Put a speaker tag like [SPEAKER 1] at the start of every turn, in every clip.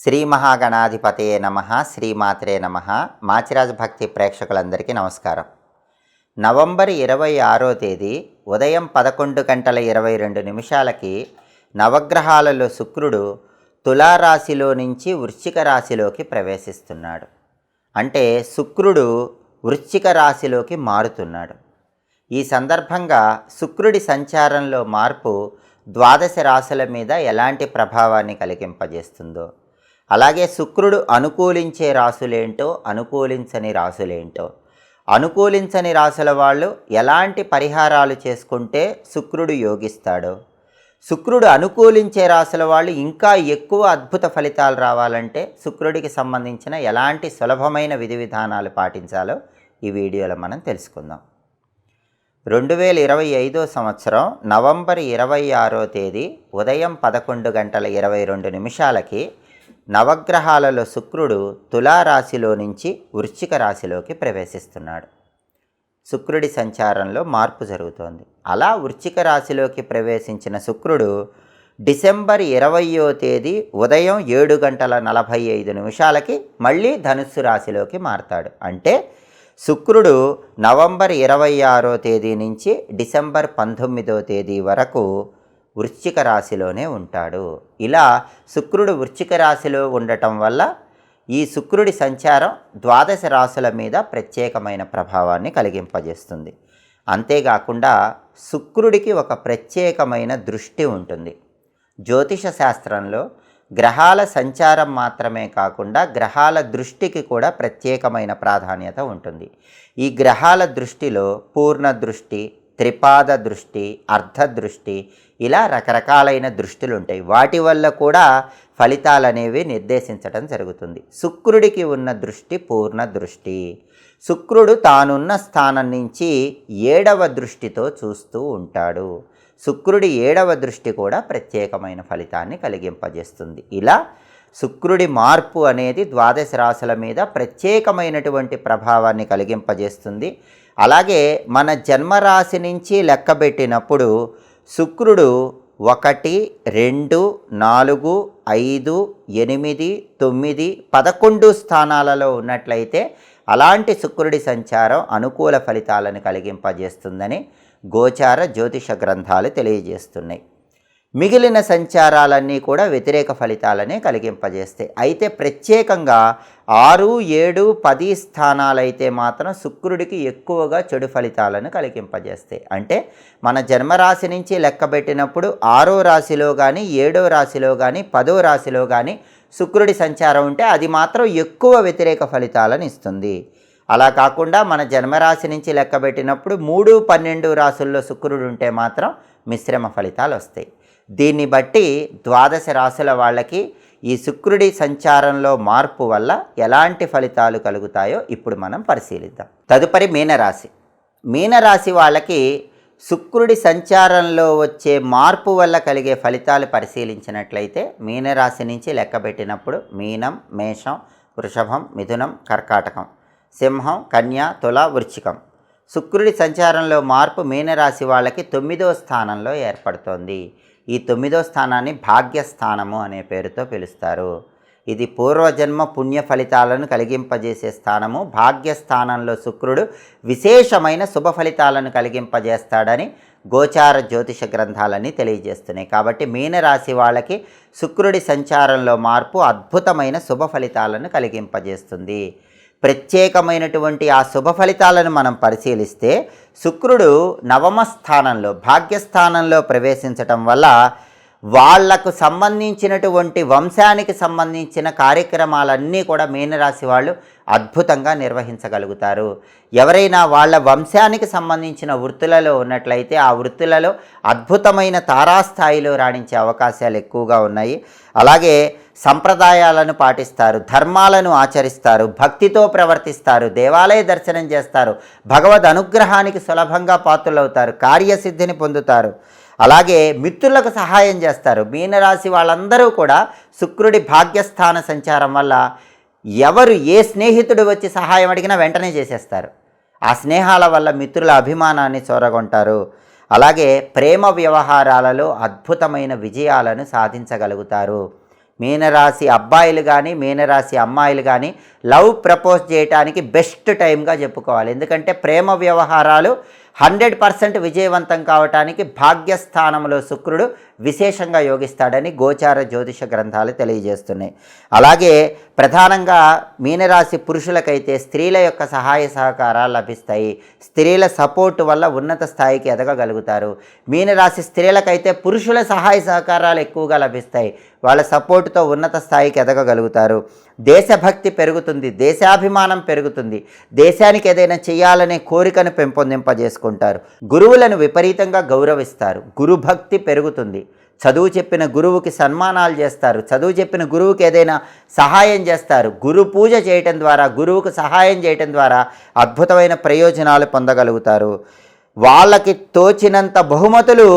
[SPEAKER 1] శ్రీ మహాగణాధిపతే నమ శ్రీమాత్రే నమ. మాచిరాజ భక్తి ప్రేక్షకులందరికీ నమస్కారం. నవంబర్ ఇరవై ఆరో తేదీ ఉదయం పదకొండు గంటల ఇరవై రెండు నిమిషాలకి నవగ్రహాలలో శుక్రుడు తులారాశిలో నుంచి వృశ్చిక రాశిలోకి ప్రవేశిస్తున్నాడు. అంటే శుక్రుడు వృశ్చిక రాశిలోకి మారుతున్నాడు. ఈ సందర్భంగా శుక్రుడి సంచారంలో మార్పు ద్వాదశ రాశుల మీద ఎలాంటి ప్రభావాన్ని కలిగింపజేస్తుందో అలాగే శుక్రుడు అనుకూలించే రాసులేంటో అనుకూలించని రాసులేంటో. అనుకూలించని రాసుల వాళ్ళు ఎలాంటి పరిహారాలు చేసుకుంటే శుక్రుడు యోగిస్తాడు. శుక్రుడు అనుకూలించే రాసుల వాళ్ళు ఇంకా ఎక్కువ అద్భుత ఫలితాలు రావాలంటే శుక్రుడికి సంబంధించిన ఎలాంటి సులభమైన విధి విధానాలు పాటించాలో ఈ వీడియోలో మనం తెలుసుకుందాం. రెండు వేల ఇరవై ఐదో సంవత్సరం నవంబర్ ఇరవై ఆరో తేదీ ఉదయం పదకొండు గంటల ఇరవై రెండు నిమిషాలకి నవగ్రహాలలో శుక్రుడు తులారాశిలో నుంచి వృశ్చిక రాశిలోకి ప్రవేశిస్తున్నాడు. శుక్రుడి సంచారంలో మార్పు జరుగుతోంది. అలా వృశ్చిక రాశిలోకి ప్రవేశించిన శుక్రుడు డిసెంబర్ ఇరవయో తేదీ ఉదయం ఏడు గంటల నలభై ఐదు నిమిషాలకి మళ్ళీ ధనుస్సు రాశిలోకి మారతాడు. అంటే శుక్రుడు నవంబర్ ఇరవై ఆరో తేదీ నుంచి డిసెంబర్ పంతొమ్మిదో తేదీ వరకు వృశ్చిక రాశిలోనే ఉంటాడు. ఇలా శుక్రుడు వృశ్చిక రాశిలో ఉండటం వల్ల ఈ శుక్రుడి సంచారం ద్వాదశ రాశుల మీద ప్రత్యేకమైన ప్రభావాన్ని కలిగింపజేస్తుంది. అంతేకాకుండా శుక్రుడికి ఒక ప్రత్యేకమైన దృష్టి ఉంటుంది. జ్యోతిష శాస్త్రంలో గ్రహాల సంచారం మాత్రమే కాకుండా గ్రహాల దృష్టికి కూడా ప్రత్యేకమైన ప్రాధాన్యత ఉంటుంది. ఈ గ్రహాల దృష్టిలో పూర్ణ దృష్టి త్రిపాద దృష్టి అర్ధ దృష్టి ఇలా రకరకాలైన దృష్టిలు ఉంటాయి వాటి వల్ల కూడా ఫలితాలు అనేవి నిర్దేశించడం జరుగుతుంది. శుక్రుడికి ఉన్న దృష్టి పూర్ణ దృష్టి. శుక్రుడు తానున్న స్థానం నుంచి ఏడవ దృష్టితో చూస్తూ ఉంటాడు. శుక్రుడి ఏడవ దృష్టి కూడా ప్రత్యేకమైన ఫలితాన్ని కలిగింపజేస్తుంది. ఇలా శుక్రుడి మార్పు అనేది ద్వాదశ రాశుల మీద ప్రత్యేకమైనటువంటి ప్రభావాన్ని కలిగింపజేస్తుంది. అలాగే మన జన్మరాశి నుంచి లెక్కబెట్టినప్పుడు శుక్రుడు ఒకటి రెండు నాలుగు ఐదు ఎనిమిది తొమ్మిది పదకొండు స్థానాలలో ఉన్నట్లయితే అలాంటి శుక్రుడి సంచారం అనుకూల ఫలితాలను కలిగింపజేస్తుందని గోచార జ్యోతిష గ్రంథాలు తెలియజేస్తున్నాయి. మిగిలిన సంచారాలన్నీ కూడా వ్యతిరేక ఫలితాలనే కలిగింపజేస్తాయి అయితే ప్రత్యేకంగా ఆరు ఏడు పది స్థానాలైతే మాత్రం శుక్రుడికి ఎక్కువగా చెడు ఫలితాలను కలిగింపజేస్తాయి అంటే మన జన్మరాశి నుంచి లెక్కబెట్టినప్పుడు ఆరో రాశిలో కానీ ఏడో రాశిలో కానీ పదో రాశిలో కానీ శుక్రుడి సంచారం ఉంటే అది మాత్రం ఎక్కువ వ్యతిరేక ఫలితాలను ఇస్తుంది. అలా కాకుండా మన జన్మరాశి నుంచి లెక్కబెట్టినప్పుడు మూడు పన్నెండు రాసుల్లో శుక్రుడు ఉంటే మాత్రం మిశ్రమ ఫలితాలు వస్తాయి దీన్ని బట్టి ద్వాదశ రాశుల వాళ్ళకి ఈ శుక్రుడి సంచారంలో మార్పు వల్ల ఎలాంటి ఫలితాలు కలుగుతాయో ఇప్పుడు మనం పరిశీలిద్దాం. తదుపరి మీనరాశి. మీనరాశి వాళ్ళకి శుక్రుడి సంచారంలో వచ్చే మార్పు వల్ల కలిగే ఫలితాలు పరిశీలించినట్లయితే మీనరాశి నుంచి లెక్కబెట్టినప్పుడు మీనం మేషం వృషభం మిథునం కర్కాటకం సింహం కన్య తుల వృచ్చికం శుక్రుడి సంచారంలో మార్పు మీనరాశి వాళ్ళకి తొమ్మిదో స్థానంలో ఏర్పడుతోంది. ఈ తొమ్మిదో స్థానాన్ని భాగ్యస్థానము అనే పేరుతో పిలుస్తారు. ఇది పూర్వజన్మ పుణ్య ఫలితాలను కలిగింపజేసే స్థానము. భాగ్యస్థానంలో శుక్రుడు విశేషమైన శుభ ఫలితాలను కలిగింపజేస్తాడని గోచార జ్యోతిష గ్రంథాలన్నీ తెలియజేస్తున్నాయి. కాబట్టి మీనరాశి వాళ్ళకి శుక్రుడి సంచారంలో మార్పు అద్భుతమైన శుభ ఫలితాలను కలిగింపజేస్తుంది. ప్రత్యేకమైనటువంటి ఆ శుభ ఫలితాలను మనం పరిశీలిస్తే శుక్రుడు నవమ స్థానంలో భాగ్యస్థానంలో ప్రవేశించటం వల్ల వాళ్ళకు సంబంధించినటువంటి వంశానికి సంబంధించిన కార్యక్రమాలన్నీ కూడా మీనరాశి వాళ్ళు అద్భుతంగా నిర్వహించగలుగుతారు. ఎవరైనా వాళ్ళ వంశానికి సంబంధించిన వృత్తులలో ఉన్నట్లయితే ఆ వృత్తులలో అద్భుతమైన తారాస్థాయిలో రాణించే అవకాశాలు ఎక్కువగా ఉన్నాయి. అలాగే సంప్రదాయాలను పాటిస్తారు ధర్మాలను ఆచరిస్తారు భక్తితో ప్రవర్తిస్తారు దేవాలయ దర్శనం చేస్తారు భగవద్ అనుగ్రహానికి సులభంగా పాత్రులవుతారు కార్యసిద్ధిని పొందుతారు. అలాగే మిత్రులకు సహాయం చేస్తారు. మీనరాశి వాళ్ళందరూ కూడా శుక్రుడి భాగ్యస్థాన సంచారం వల్ల ఎవరు ఏ స్నేహితుడు వచ్చి సహాయం అడిగినా వెంటనే చేసేస్తారు. ఆ స్నేహాల వల్ల మిత్రుల అభిమానాన్ని చొరగొంటారు అలాగే ప్రేమ వ్యవహారాలలో అద్భుతమైన విజయాలను సాధించగలుగుతారు. మీనరాశి అబ్బాయిలు కానీ మీనరాశి అమ్మాయిలు కానీ లవ్ ప్రపోజ్ చేయటానికి బెస్ట్ టైంగా చెప్పుకోవాలి. ఎందుకంటే ప్రేమ వ్యవహారాలు హండ్రెడ్ పర్సెంట్ విజయవంతం కావటానికి భాగ్యస్థానంలో శుక్రుడు విశేషంగా యోగిస్తాడని గోచార జ్యోతిష గ్రంథాలు తెలియజేస్తున్నాయి. అలాగే ప్రధానంగా మీనరాశి పురుషులకైతే స్త్రీల యొక్క సహాయ సహకారాలు లభిస్తాయి. స్త్రీల సపోర్టు వల్ల ఉన్నత స్థాయికి ఎదగగలుగుతారు. మీనరాశి స్త్రీలకైతే పురుషుల సహాయ సహకారాలు ఎక్కువగా లభిస్తాయి. వాళ్ళ సపోర్టుతో ఉన్నత స్థాయికి ఎదగగలుగుతారు. దేశభక్తి పెరుగుతుంది దేశాభిమానం పెరుగుతుంది. దేశానికి ఏదైనా చేయాలనే కోరికను పెంపొందింపజేసుకుంటారు. గురువులను విపరీతంగా గౌరవిస్తారు. గురుభక్తి పెరుగుతుంది. చదువు చెప్పిన గురువుకి సన్మానాలు చేస్తారు. చదువు చెప్పిన గురువుకి ఏదైనా సహాయం చేస్తారు. గురు పూజ చేయటం ద్వారా గురువుకు సహాయం చేయటం ద్వారా అద్భుతమైన ప్రయోజనాలు పొందగలుగుతారు. వాళ్ళకి తోచినంత బహుమతులు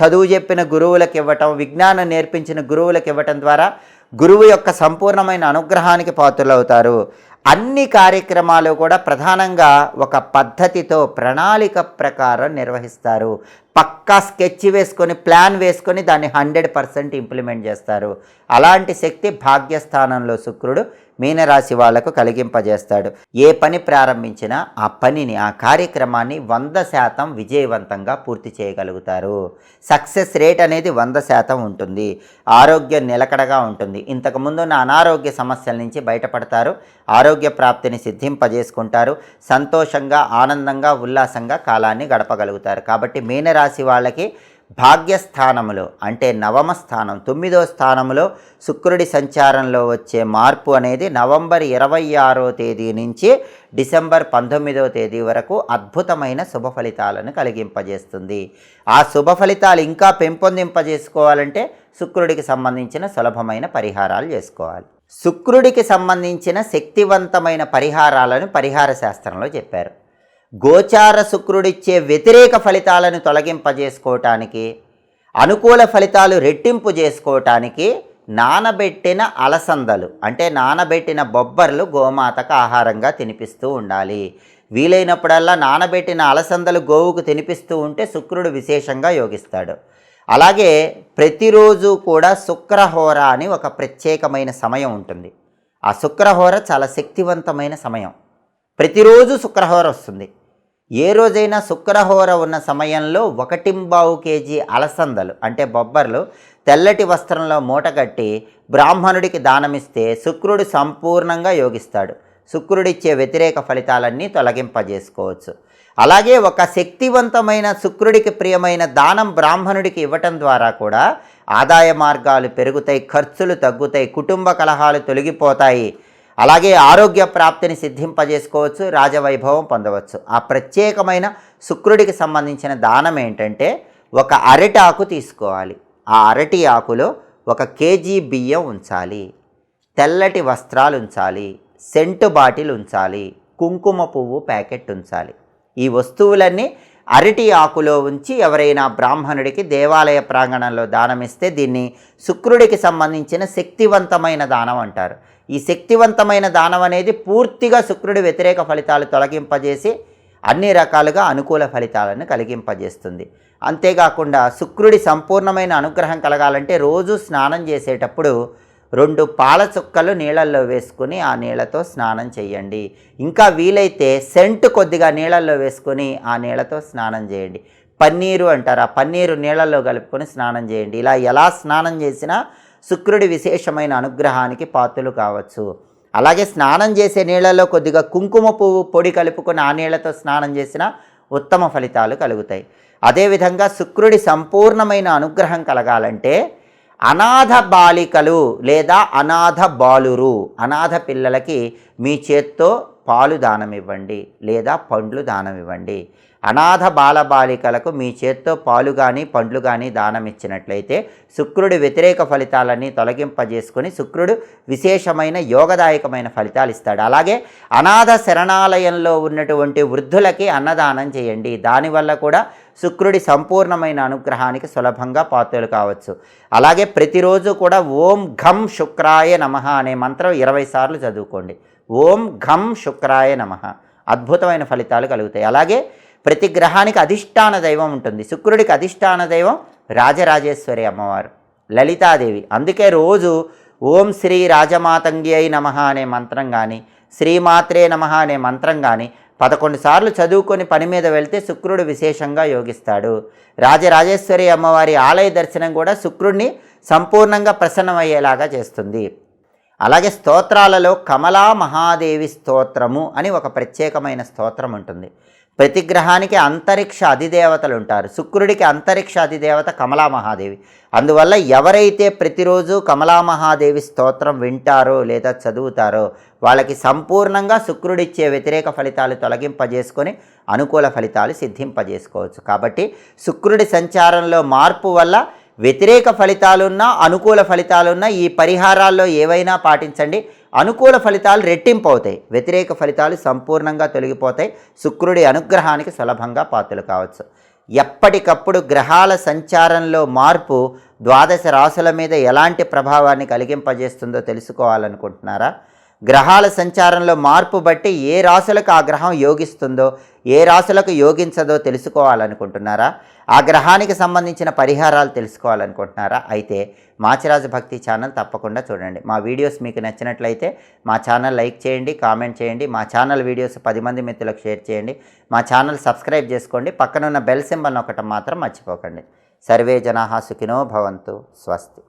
[SPEAKER 1] చదువు చెప్పిన గురువులకు ఇవ్వటం విజ్ఞానం నేర్పించిన గురువులకు ఇవ్వటం ద్వారా గురువు యొక్క సంపూర్ణమైన అనుగ్రహానికి పాత్రలవుతారు. అన్ని కార్యక్రమాలు కూడా ప్రధానంగా ఒక పద్ధతితో ప్రణాళిక ప్రకారం నిర్వహిస్తారు. పక్కా స్కెచ్ వేసుకొని ప్లాన్ వేసుకొని దాన్ని హండ్రెడ్ పర్సెంట్ ఇంప్లిమెంట్ చేస్తారు. అలాంటి శక్తి భాగ్యస్థానంలో శుక్రుడు మీనరాశి వాళ్ళకు కలిగింపజేస్తాడు. ఏ పని ప్రారంభించినా ఆ పనిని ఆ కార్యక్రమాన్ని వంద శాతం విజయవంతంగా పూర్తి చేయగలుగుతారు. సక్సెస్ రేట్ అనేది వంద శాతం ఉంటుంది. ఆరోగ్యం నిలకడగా ఉంటుంది. ఇంతకుముందు ఉన్న అనారోగ్య సమస్యల నుంచి బయటపడతారు. ఆరోగ్య ప్రాప్తిని సిద్ధింపజేసుకుంటారు. సంతోషంగా ఆనందంగా ఉల్లాసంగా కాలాన్ని గడపగలుగుతారు. కాబట్టి మీనరాశి వాళ్ళకి భాగ్యస్థానములో అంటే నవమ స్థానం తొమ్మిదో స్థానంలో శుక్రుడి సంచారంలో వచ్చే మార్పు అనేది నవంబర్ ఇరవై ఆరో తేదీ నుంచి డిసెంబర్ పంతొమ్మిదవ తేదీ వరకు అద్భుతమైన శుభ ఫలితాలను కలిగింపజేస్తుంది. ఆ శుభ ఫలితాలు ఇంకా పెంపొందింపజేసుకోవాలంటే శుక్రుడికి సంబంధించిన సులభమైన పరిహారాలు చేసుకోవాలి. శుక్రుడికి సంబంధించిన శక్తివంతమైన పరిహారాలను పరిహార శాస్త్రంలో చెప్పారు. గోచార శుక్రుడిచ్చే వ్యతిరేక ఫలితాలను తొలగింపజేసుకోవటానికి అనుకూల ఫలితాలు రెట్టింపు చేసుకోవటానికి నానబెట్టిన అలసందలు అంటే నానబెట్టిన బొబ్బర్లు గోమాతకు ఆహారంగా తినిపిస్తూ ఉండాలి. వీలైనప్పుడల్లా నానబెట్టిన అలసందలు గోవుకు తినిపిస్తూ ఉంటే శుక్రుడు విశేషంగా యోగిస్తాడు. అలాగే ప్రతిరోజు కూడా శుక్రహోర అని ఒక ప్రత్యేకమైన సమయం ఉంటుంది. ఆ శుక్రహోర చాలా శక్తివంతమైన సమయం. ప్రతిరోజు శుక్రహోర వస్తుంది. ఏ రోజైనా శుక్రహోర ఉన్న సమయంలో ఒకటింబావు కేజీ అలసందలు అంటే బొబ్బర్లు తెల్లటి వస్త్రంలో మూటగట్టి బ్రాహ్మణుడికి దానమిస్తే శుక్రుడు సంపూర్ణంగా యోగిస్తాడు. శుక్రుడిచ్చే వ్యతిరేక ఫలితాలన్నీ తొలగింపజేసుకోవచ్చు. అలాగే ఒక శక్తివంతమైన శుక్రుడికి ప్రియమైన దానం బ్రాహ్మణుడికి ఇవ్వటం ద్వారా కూడా ఆదాయ మార్గాలు పెరుగుతాయి ఖర్చులు తగ్గుతాయి కుటుంబ కలహాలు తొలగిపోతాయి. అలాగే ఆరోగ్య ప్రాప్తిని సిద్ధింపజేసుకోవచ్చు రాజవైభవం పొందవచ్చు. ఆ ప్రత్యేకమైన శుక్రుడికి సంబంధించిన దానం ఏంటంటే ఒక అరటి ఆకు తీసుకోవాలి. ఆ అరటి ఆకులో ఒక కేజీ బియ్యం ఉంచాలి. తెల్లటి వస్త్రాలు ఉంచాలి. సెంటు బాటిల్ ఉంచాలి. కుంకుమ పువ్వు ప్యాకెట్ ఉంచాలి. ఈ వస్తువులన్నీ అరటి ఆకులో ఉంచి ఎవరైనా బ్రాహ్మణుడికి దేవాలయ ప్రాంగణంలో దానమిస్తే దీన్ని శుక్రుడికి సంబంధించిన శక్తివంతమైన దానం అంటారు. ఈ శక్తివంతమైన దానం అనేది పూర్తిగా శుక్రుడి వ్యతిరేక ఫలితాలు తొలగింపజేసి అన్ని రకాలుగా అనుకూల ఫలితాలను కలిగింపజేస్తుంది. అంతేకాకుండా శుక్రుడి సంపూర్ణమైన అనుగ్రహం కలగాలంటే రోజు స్నానం చేసేటప్పుడు రెండు పాల చుక్కలు నీళ్ళల్లో వేసుకుని ఆ నీళ్ళతో స్నానం చేయండి. ఇంకా వీలైతే సెంట్ కొద్దిగా నీళ్ళల్లో వేసుకొని ఆ నీళ్ళతో స్నానం చేయండి. పన్నీరు అంటారు. ఆ పన్నీరు నీళ్ళల్లో కలుపుకొని స్నానం చేయండి. ఇలా ఎలా స్నానం చేసినా శుక్రుడి విశేషమైన అనుగ్రహానికి పాత్రలు కావచ్చు. అలాగే స్నానం చేసే నీళ్ళలో కొద్దిగా కుంకుమ పువ్వు పొడి కలుపుకొని ఆ నీళ్ళతో స్నానం చేసిన ఉత్తమ ఫలితాలు కలుగుతాయి. అదేవిధంగా శుక్రుడి సంపూర్ణమైన అనుగ్రహం కలగాలంటే అనాథ బాలికలు లేదా అనాథ బాలురు అనాథ పిల్లలకి మీ చేత్తో పాలు దానం ఇవ్వండి లేదా పండ్లు దానం ఇవ్వండి అనాథ బాలబాలికలకు మీ చేత్తో పాలు కానీ పండ్లు కానీ దానం ఇచ్చినట్లయితే శుక్రుడి వ్యతిరేక ఫలితాలన్నీ తొలగింపజేసుకొని శుక్రుడు విశేషమైన యోగదాయకమైన ఫలితాలు ఇస్తాడు అలాగే అనాథ శరణాలయంలో ఉన్నటువంటి వృద్ధులకి అన్నదానం చేయండి. దానివల్ల కూడా శుక్రుడి సంపూర్ణమైన అనుగ్రహానికి సులభంగా పాత్రలు కావచ్చు. అలాగే ప్రతిరోజు కూడా ఓం ఘం శుక్రాయ నమ అనే మంత్రం ఇరవై సార్లు చదువుకోండి. ఓం ఘం శుక్రాయ నమ. అద్భుతమైన ఫలితాలు కలుగుతాయి. అలాగే ప్రతి గ్రహానికి అధిష్టాన దైవం ఉంటుంది. శుక్రుడికి అధిష్టాన దైవం రాజరాజేశ్వరి అమ్మవారు లలితాదేవి. అందుకే రోజు ఓం శ్రీ రాజమాతంగి అయి నమ అనే మంత్రం కానీ శ్రీమాత్రే నమ అనే మంత్రం కానీ పదకొండు సార్లు చదువుకొని పని మీద వెళ్తే శుక్రుడు విశేషంగా యోగిస్తాడు. రాజరాజేశ్వరి అమ్మవారి ఆలయ దర్శనం కూడా శుక్రుడిని సంపూర్ణంగా ప్రసన్నమయ్యేలాగా చేస్తుంది. అలాగే స్తోత్రాలలో కమలా మహాదేవి స్తోత్రము అని ఒక ప్రత్యేకమైన స్తోత్రం ఉంటుంది. ప్రతి గ్రహానికి అంతరిక్ష అధిదేవతలు ఉంటారు శుక్రుడికి అంతరిక్ష అధిదేవత కమలా మహాదేవి అందువల్ల ఎవరైతే ప్రతిరోజు కమలా మహాదేవి స్తోత్రం వింటారో లేదా చదువుతారో వాళ్ళకి సంపూర్ణంగా శుక్రుడిచ్చే వ్యతిరేక ఫలితాలు తొలగింపజేసుకొని అనుకూల ఫలితాలు సిద్ధింపజేసుకోవచ్చు. కాబట్టి శుక్రుడి సంచారంలో మార్పు వల్ల వ్యతిరేక ఫలితాలున్నా అనుకూల ఫలితాలున్నా ఈ పరిహారాల్లో ఏవైనా పాటించండి. అనుకూల ఫలితాలు రెట్టింపు అవుతాయి. వ్యతిరేక ఫలితాలు సంపూర్ణంగా తొలగిపోతాయి. శుక్రుడి అనుగ్రహానికి సులభంగా పాత్రలు కావచ్చు. ఎప్పటికప్పుడు గ్రహాల సంచారంలో మార్పు ద్వాదశ రాసుల మీద ఎలాంటి ప్రభావాన్ని కలిగింపజేస్తుందో తెలుసుకోవాలనుకుంటున్నారా? గ్రహాల సంచారంలో మార్పు బట్టి ఏ రాశులకు ఆ గ్రహం యోగిస్తుందో ఏ రాశులకు యోగించదో తెలుసుకోవాలనుకుంటున్నారా? ఆ గ్రహానికి సంబంధించిన పరిహారాలు తెలుసుకోవాలనుకుంటున్నారా? అయితే మాచిరాజు భక్తి ఛానల్ తప్పకుండా చూడండి. మా వీడియోస్ మీకు నచ్చినట్లయితే మా ఛానల్ లైక్ చేయండి కామెంట్ చేయండి మా ఛానల్ వీడియోస్ పది మంది మిత్రులకు షేర్ చేయండి మా ఛానల్ సబ్స్క్రైబ్ చేసుకోండి పక్కనున్న బెల్ సింబల్ ఒకటి మాత్రం మర్చిపోకండి. సర్వే జనాహా సుఖినో భవంతు స్వస్తి.